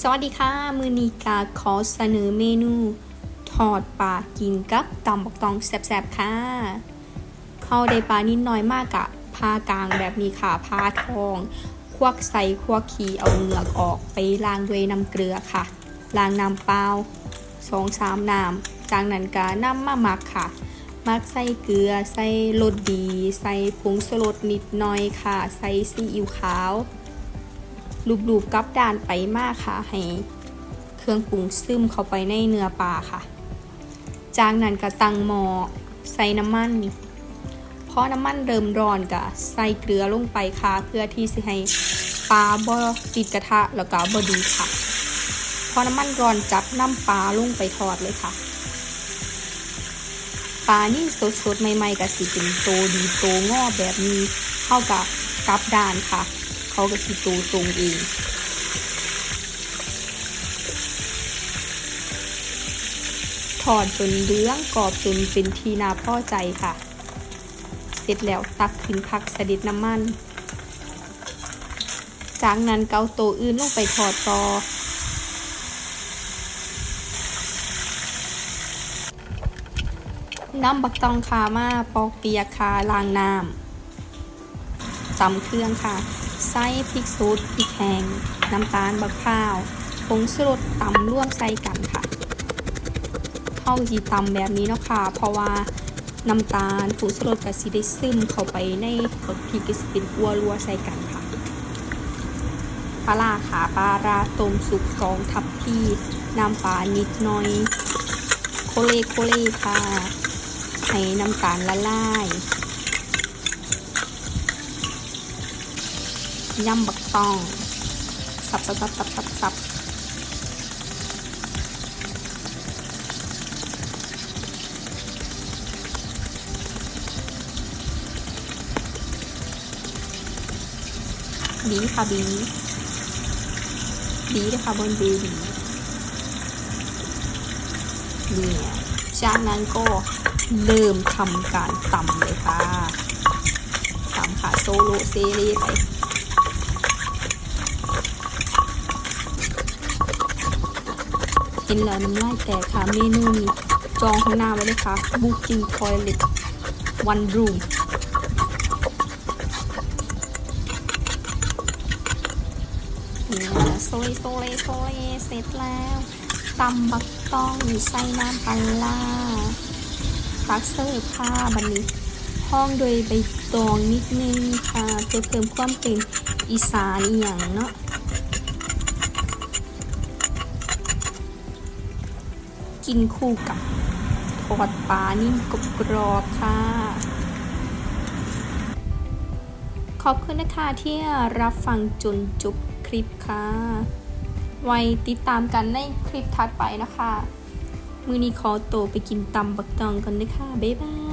สวัสดีค่ะ มือนีกาขอเสนอเมนู ทอดปลากินกับตำบักตองแซ่บๆ ค่ะเขาได้ปลานิดน้อยมากอะพากลางแบบนี้ค่ะพาทอง ควักใส่ควักขีเอาเหงือกออกไปล้างด้วยน้ำเกลือค่ะล้างน้ำเปล่าสองสามน้ำจากนั้นก็น้ำมาหมักค่ะมักใส่เกลือ ใส่รสดี ใส่ผงสลดนิดหน่อยค่ะ ใส่ซีอิ๊วขาว ลูบๆกับด้านไปมากค่ะ ให้เครื่องปรุงซึมเข้าไปในเนื้อปลาค่ะ จากนั้นก็ตั้งหม้อใส่น้ำมันพอน้ำมันเริ่มร้อนก็ใส่เกลือลงไปค่ะ เพื่อที่จะให้ปลาบ่ติดกระทะแล้วก็บ่ดีค่ะ พอน้ำมันร้อนจับน้ำปลาลงไปทอดเลยค่ะปลานี่สดๆใหม่ๆก็สิเป็นโตดีโตงอแบบนี้เข้ากับกับดานค่ะ เขาก็สิโตตรงเองทอดจนเหลื้องกรอบจนเป็นทีนาพ่อใจค่ะ เสร็จแล้วตักขึ้นพักสดิดน้ำมัน จากนั้นเกาโตวอื่นลงไปทอดต่อน้ำบักตองคามาปอกเปียคาลางน้ำจำเครื่องค่ะ ไส้พริกซูดพริกแห้งน้ำตาลบักพร้าวผงชูรสตำร่วมใส่กันค่ะเข้าจีตำแบบนี้เนาะค่ะ เพราะว่าน้ำตาลผงชูรสกับสีได้ซึมเข้าไปในรสพริกก็สิเป็นอัวรัวใส่กันค่ะปลาร้าขาปลาราต้มสุกสองทับพีน้ำปลานิดน่อย โคเลโคเลค่ะ ให้น้ำตาลละลาย ยำบักตอง สับสับสับสับสับสับบีค่ะบีบีเลยค่ะบนเบบีเนี่ยจากนั้นก็เริ่มทำการตำเลยค่ะตำค่ะโซโลเซเรีไป เห็นแล้วน้ำลายแตกค่ะ เมนูนี้จองข้างหน้าไว้เลยค่ะ Booking Toilet One Room เนี่ยโซเลโซเลโซเลเสร็จแล้วตำบักต้องใส่น้ำปลาล่าตักเสิร์ฟค่ะบันนี้ ห้องโดยใบตองนิดนึงค่ะเพื่อเพิ่มความเป็นอีสานอหย่างเนาะ กินคู่กับทอดปลานิ่มกรอบค่ะ ขอบคุณนะคะที่รับฟังจนจบคลิปค่ะ ไว้ติดตามกันในคลิปถัดไปนะคะ มือนี้ขอตัวไปกินตำบักตองกันนะคะ บ๊ายบาย